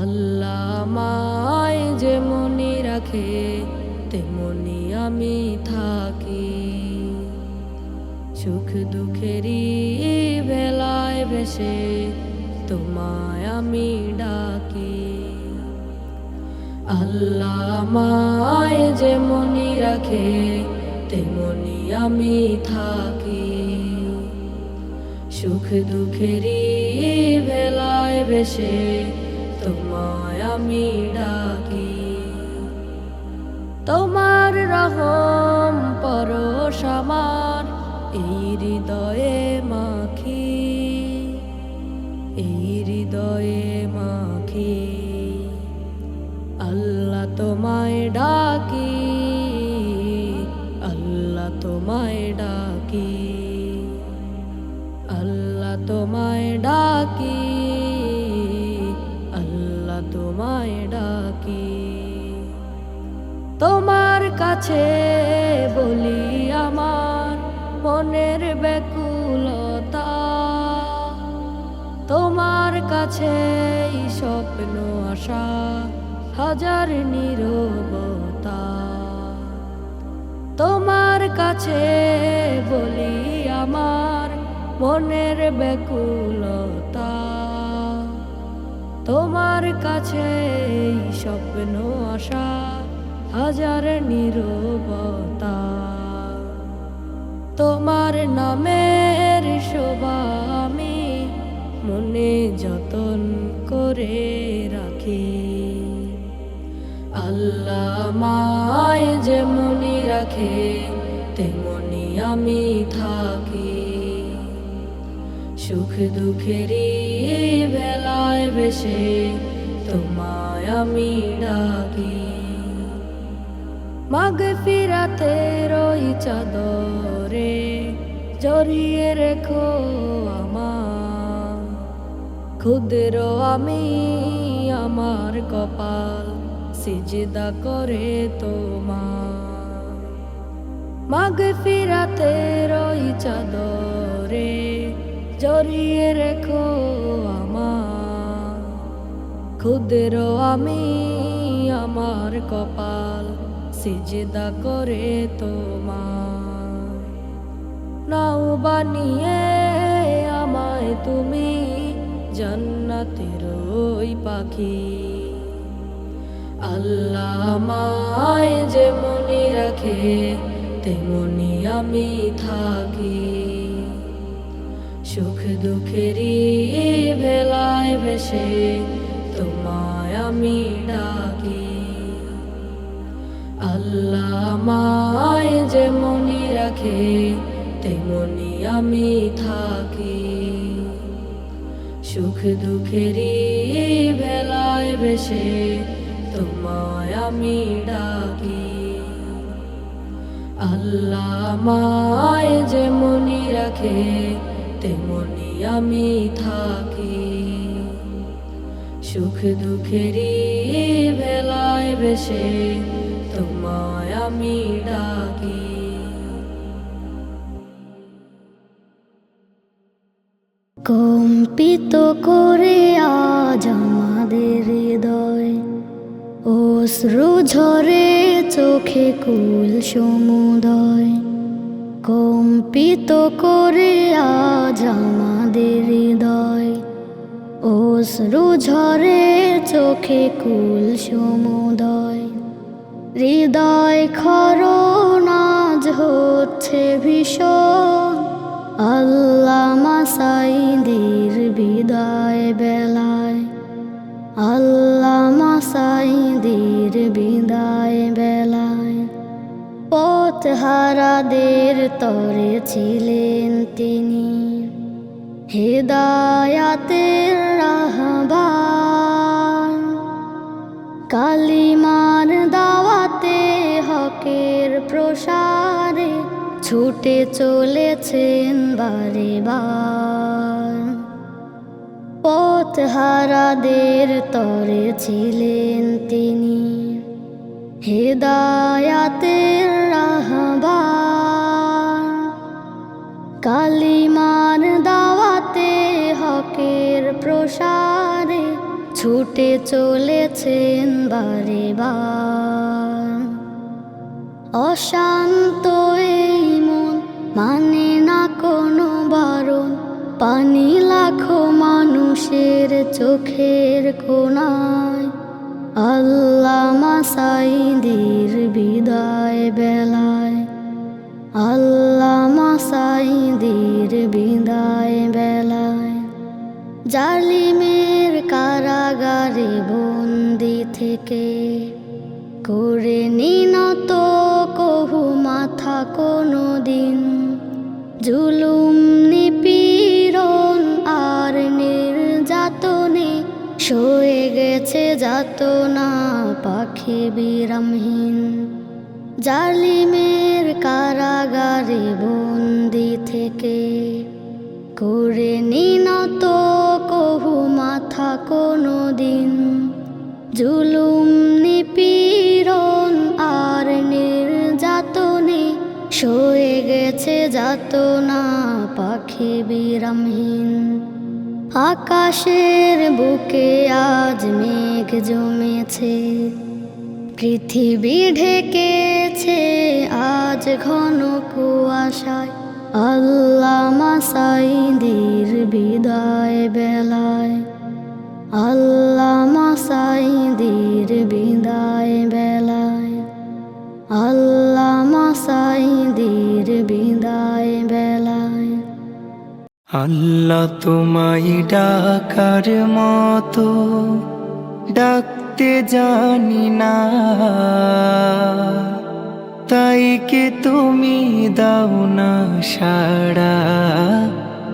আল্লাহ মায় যেমনি রাখে, তেমনি আমি থাকি। সুখ দুঃখেরই বেলায় বেশে তোমায় আমি ডাকি। আল্লাহ মায় যেমনি রাখে, তেমনি আমি থাকি। সুখ দুঃখেরই বেলায় বেশে তোমায় আমি ডাকি। তোমার রহম পরশ আমার, এই হৃদয়ে মাখি। এই হৃদয়ে মাখি। আল্লাহ তোমায় ডাকি, আল্লাহ তোমায় ডাকি, আল্লাহ তোমায় ডাকি। ডাকি তোমার কাছে বলি আমার মনের ব্যাকুলতা। তোমার কাছে স্বপ্ন, আশা, হাজার নিরবতা। তোমার কাছে বলি আমার মনের ব্যাকুলতা। তোমার কাছে এই স্বপ্ন আশা, হাজার নিরবতা। তোমার নামের শোভা আমি মনে যতন করে রাখি। আল্লাহ মায় যেমনি রাখে, তেমনি আমি থাকি। সুখ দুঃখেরই বেলায় বেশে তোমায় আমি ডাকি। মাগ ফিরাতে রই চাদরে, জড়িয়ে রেখো আমার ক্ষুদ্র আমি আমার কপাল, সিজদা করে তোমার মাগ ফিরাতে রই চাদরে, জড়িয়ে রেখো আমার ক্ষুদ্র আমি আমার কপাল সিজদা করে তোমার নাও বানিয়ে আমায় তুমি জান্নাতের ওই পাখি। আল্লাহ মায় যেমনি রাখে, তেমনি আমি থাকি। সুখ দুঃখেরই ভেলায় ভেসে আমি ডাকি। আল্লাহ মায় যেমনি রাখে তেমনি আমি থাকি। সুখ দুঃখেরই ভেলায় বেশে তোমায় আমি ডাকি। আল্লাহ মায় যেমনি রাখে তেমনি আমি থাকি। সুখ দুঃখেরই ভেলায় বেশে তোমায় আমি ডাকি। কম্পিত করে আজ আমাদের হৃদয়, অশ্রু ঝরে চোখে কুল সমুদয়। কম্পিত করে আজ আমাদের অশ্রু ঝরে চোখে কুল সমুদয়। হৃদয় খরনাজ হচ্ছে ভীষণ। আল্লাহ মাসাইদের বিদায় বেলায়। আল্লাহ মাসাইদের বিদায় বেলায়। পথ হারাদের তরে ছিলেন তিনি। হেদায়াতের রাহবান। কালিমার দাওয়াতে হকের প্রসারে ছুটে চলেছেন বারে বার পথ হারাদের তরে ছিলেন তিনি। হেদায়াতের রাহবান। কালিমার ছুটে চলেছেন বারে বার। অশান্ত এই মন মানে না কোনো বারণ, পানি লাখো মানুষের চোখের কোনায়। আল্লাহ মাসাইদির বিদায় বেলায়, আল্লাহ মাসাইদির বিদায় বেলায়। জালিমের কারাগারে বন্দি থেকে করে নিনত কহু মাথা কোনো দিন জুলুম, নিপীড়ন আর নির্যাতনে সয়ে গেছে যাত না পাখি বিরামহীন। জালিমের কারাগারে বন্দি থেকে করে নিনত কোনো দিন জুলুম, নিপীড়ন আর নির্যাতনে সয়ে গেছে যাতনা, পাখি বিরামহীন। আকাশের বুকে আজ মেঘ জমেছে। পৃথিবী ঢেকেছে আজ ঘন কুয়াশায়। আল্লাহ মাসাইদির বিদায় বেলায় আল্লাহ মাসাইদির বিদায় বেলায়। আল্লাহ মাসাইদির বিদায় বেলায়। আল্লাহ তোমায় ডাকার মতো ডাকতে জানি না। তাই কে তুমি দাও না সাড়া।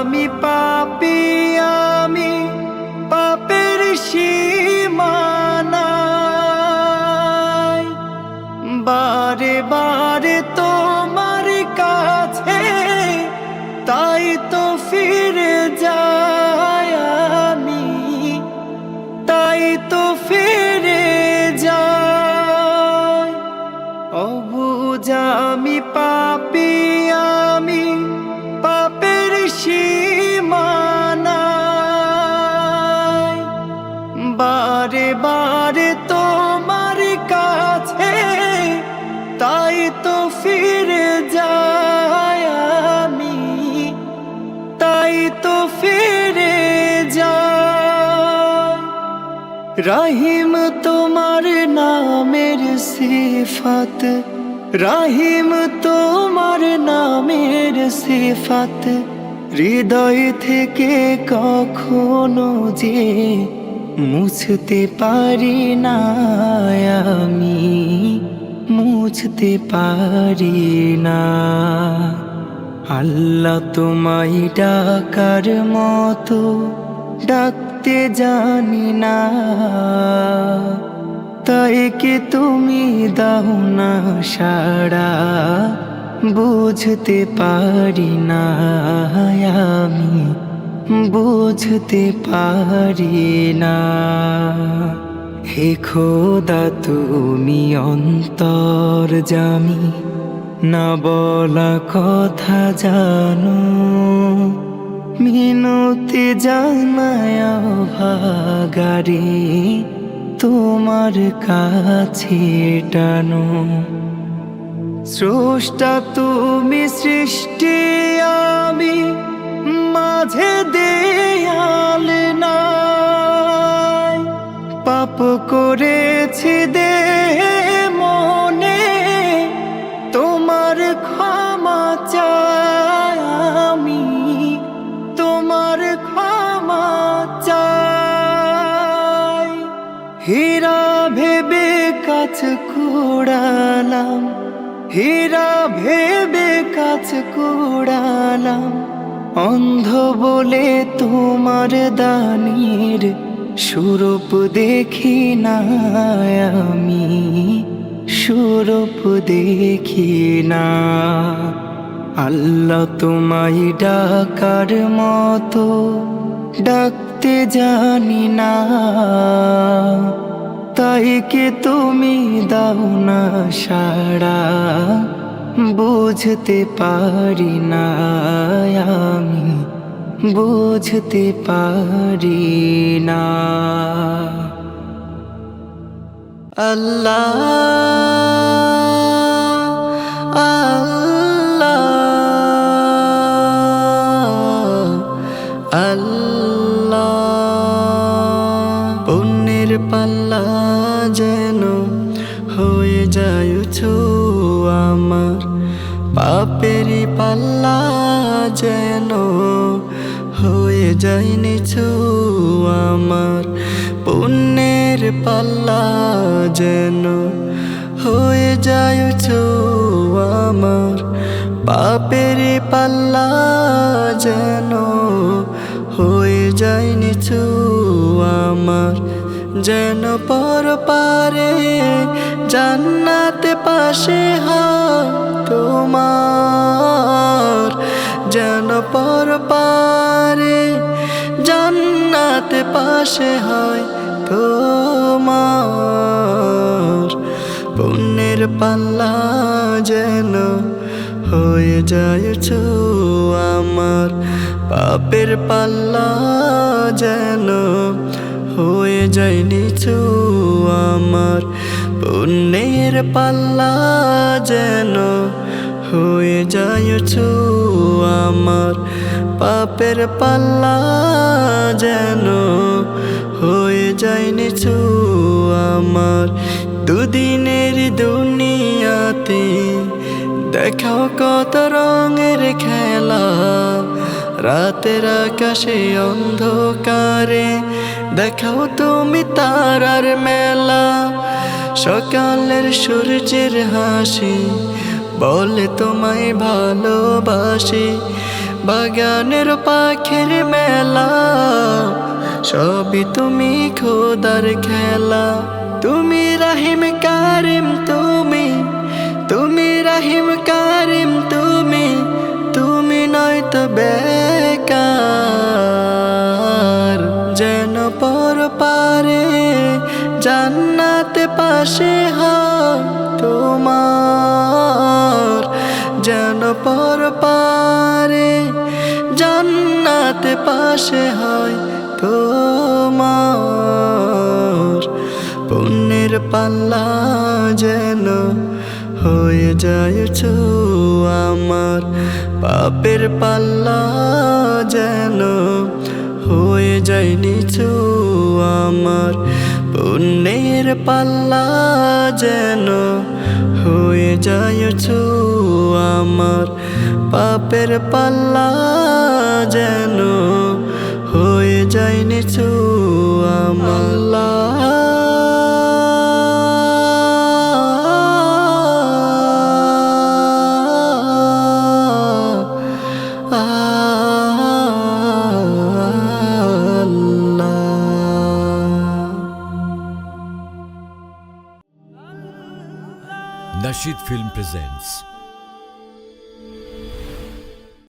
আমি পাপি, আমি পাপের সীমানায়। বারে বারে তোমার কাছে, তাই তো ফিরে যায় আমি। তাই তো ফিরে যাই। অবুঝ আমি পাপি, আমি সীমানায় বারে বারে তোমার কাছে, তাই তো ফিরে যাই আমি। তাই তো ফিরে যাই। রাহিম তোমার নামের সিফাত, রাহিম তোমার নামের সিফাত। হৃদয় থেকে কখনো যে মুছতে পারি না আমি, মুছতে পারি না। আল্লাহ তোমায় ডাকার মতো ডাকতে জানি না। তাই কি তুমি দাও না সাড়া। বুঝতে পারি না আমি, বুঝতে পারি না। হে খোদা, তুমি অন্তর জামি না বলা কথা জানো। মিনতি জানায় ভাগারে তোমার কাছে টানো। স্রষ্টা তুমি সৃষ্টি আমি মাঝে দেয়াল নাই। পাপ করেছি দে অন্ধ বলে তোমার দানির সুরূপ দেখি না আমি, সুরূপ দেখি না। আল্লাহ তোমায় ডাকার মতো ডাকতে জানি না তাই কে তুমি দাও না সারা বুঝতে পারি না আমি বুঝতে পারি না। আল্লাহ আল্লাহ। পাপেরই পাল্লা যেন হয়ে যায় নিছু আমার। পুণ্যের পাল্লা যেন হয়ে যায় আমার। পাপের পাল্লা যেন হয়ে যায় নিছু আমার। যেন পর পারে জান্নাতে পাশে হয় তোমার, যেন পর পারে জান্নাতে পাশে হয় তোমার। পুণ্যের পাল্লা যেন হয়ে যায় আমার, পাপের পাল্লা যেন হয়ে যায় নিচু আমার। পুণ্যের পাল্লা যেন হয়ে যায় আমার পাপের পাল্লা যেন হয়ে যায় নিচু আমার দুদিনের দুনিয়াতে দেখাও কত রঙের খেলা। রাতের আকাশে অন্ধকারে দেখাও তুমি তারার মেলা। সকালের সূর্যের হাসি, বলে তোমায় ভালোবাসি। বাগানের পাখির মেলা, সবই তুমি খোদার খেলা। তুমি রাহিম কারিম, তুমি পাশে হয় তোমার, যেন পর পারে জান্নাতে পাশে হয় তোমার। পুণ্যের পাল্লা যেন হয়ে যায় আমার, পাপের পাল্লা যেন হয়ে যায় নিচু আমার। পুণ্যের পাল্লা যেন হয়ে যায় আমার পাপের পাল্লা যেন